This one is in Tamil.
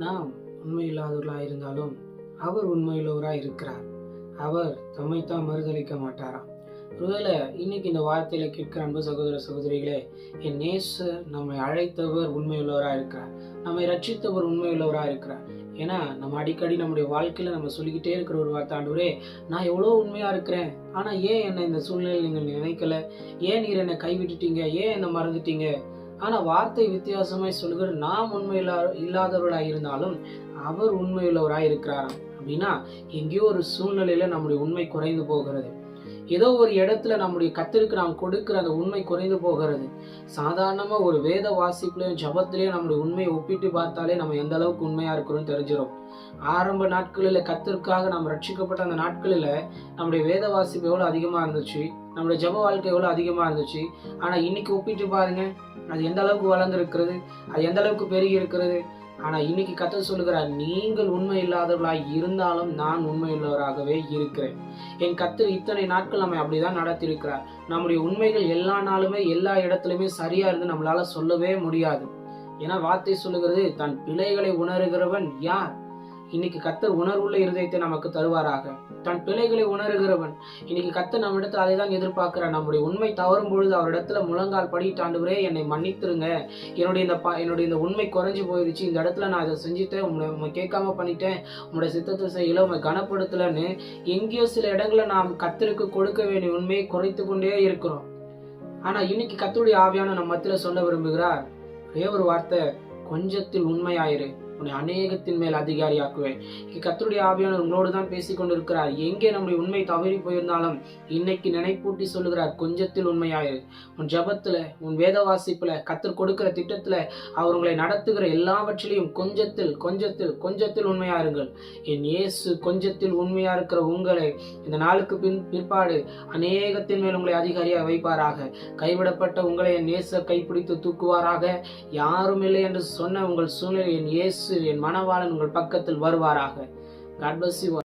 நாம் உண்மையில்லாதவர்களாக இருந்தாலும் அவர் உண்மையுள்ளவராக இருக்கிறார் அவர் தம்மைத்தான் மறுதளிக்க மாட்டாராம். ஒருவேளை இன்னைக்கு இந்த வார்த்தையில கேட்கிற அன்பு சகோதர சகோதரிகளே என் நேசர் நம்மை அழைத்தவர் உண்மையுள்ளவராக இருக்கிறார் நம்மை ரட்சித்தவர் உண்மையுள்ளவராக இருக்கிறார் ஏன்னா நம்ம அடிக்கடி நம்முடைய வாழ்க்கையில நம்ம சொல்லிக்கிட்டே இருக்கிற ஒரு வார்த்தை ஆண்டவரே நான் எவ்வளோ உண்மையா இருக்கிறேன். ஆனா ஏன் என்னை இந்த சூழ்நிலையில் நீங்கள் நினைக்கல? ஏன் நீர் என்னை கைவிட்டுட்டீங்க? ஏன் என்னை மறந்துட்டீங்க? ஆனால் வார்த்தை வித்தியாசமாய் சொல்கிற நாம் உண்மையில்லா இல்லாதவர்களாக இருந்தாலும் அவர் உண்மையுள்ளவராக இருக்கிறாராம். அப்படின்னா எங்கேயோ ஒரு சூழ்நிலையில நம்முடைய உண்மை குறைந்து போகிறது. ஏதோ ஒரு இடத்துல நம்முடைய கத்திற்கு நாம் கொடுக்கிற அந்த உண்மை குறைந்து போகிறது. சாதாரணமாக ஒரு வேத வாசிப்புலையும் ஜபத்திலையும் நம்முடைய உண்மையை ஒப்பிட்டு பார்த்தாலே நம்ம எந்த அளவுக்கு உண்மையாக இருக்கிறோம் தெரிஞ்சிடும் ஆரம்ப நாட்களில் கத்திற்காக நாம் ரட்சிக்கப்பட்ட அந்த நாட்களில் நம்முடைய வேத வாசிப்பு எவ்வளோ அதிகமாக இருந்துச்சு நம்முடைய ஜப வாழ்க்கை எவ்வளோ அதிகமாக இருந்துச்சு ஆனால் இன்னைக்கு ஒப்பிட்டு பாருங்க அது எந்த அளவுக்கு வளர்ந்துருக்கிறது அது எந்த அளவுக்கு பெருகி இருக்கிறது ஆனால் இன்னைக்கு கத்த சொல்லுகிறார் நீங்கள் உண்மை இல்லாதவர்களாய் இருந்தாலும் நான் உண்மை உள்ளவராகவே இருக்கிறேன். என் கத்தர் இத்தனை நாட்கள் நம்மை அப்படிதான் நடத்தியிருக்கிறார். நம்முடைய உண்மைகள் எல்லா நாளுமே எல்லா இடத்துலையுமே சரியா இருந்து நம்மளால சொல்லவே முடியாது. ஏன்னா வார்த்தை சொல்லுகிறது தன் பிழைகளை உணர்கிறவன் யார்? இன்னைக்கு கத்தர் உணர்வுள்ள இருதயத்தை நமக்கு தருவாராக. தன் பிழைகளை உணர்கிறவன். இன்னைக்கு கத்தர் நம்ம அதை தான் எதிர்பார்க்கிறார். நம்முடைய உண்மை தவறும் பொழுது அவரிடத்துல முழங்கால் படிட்டாண்டுவரே என்னை மன்னித்துருங்க. என்னுடைய இந்த ப என்னுடைய இந்த உண்மை குறைஞ்சு போயிருச்சு இந்த இடத்துல நான் அதை செஞ்சுட்டேன். உங்களை உங்களை கேட்காம பண்ணிட்டேன். உங்களுடைய சித்தத்தை செய்யல உங்களை கனப்படுத்தலன்னு எங்கேயோ சில இடங்களில் நாம் கத்தருக்கு கொடுக்க வேண்டிய உண்மையை குறைத்து கொண்டே இருக்கிறோம். ஆனா இன்னைக்கு கத்தருடைய ஆவியான நம்ம மத்தியில சொல்ல விரும்புகிறார் ஒரே ஒரு வார்த்தை கொஞ்சத்தில் உண்மையாயிரு. உன்னை அநேகத்தின் மேல் அதிகாரியாக்குவேன். இன்னைக்கு கத்தருடைய ஆவியானவர் உங்களோடு தான் பேசிக் கொண்டிருக்கிறார் எங்கே நம்முடைய உண்மை தவறி போயிருந்தாலும் இன்னைக்கு நினைப்பூட்டி சொல்லுகிறார் கொஞ்சத்தில் உண்மையாயிரு. உன் ஜபத்துல உன் வேத வாசிப்புல கத்தர் கொடுக்கிற திட்டத்துல அவர் உங்களை நடத்துகிற எல்லாவற்றிலையும் கொஞ்சத்தில் கொஞ்சத்தில் கொஞ்சத்தில் உண்மையாருங்கள். என் இயேசு கொஞ்சத்தில் உண்மையா இருக்கிற உங்களை இந்த நாளுக்கு பின் பிற்பாடு அநேகத்தின் மேல் உங்களை அதிகாரியாக வைப்பாராக. கைவிடப்பட்ட உங்களை என் இயேசு கைப்பிடித்து தூக்குவாராக. யாரும் இல்லை என்று சொன்ன உங்கள் சூழ்நிலை என் இயேசு என் மனவாளன் உங்கள் பக்கத்தில் வருவாராக காட் பிளஸ் யூ.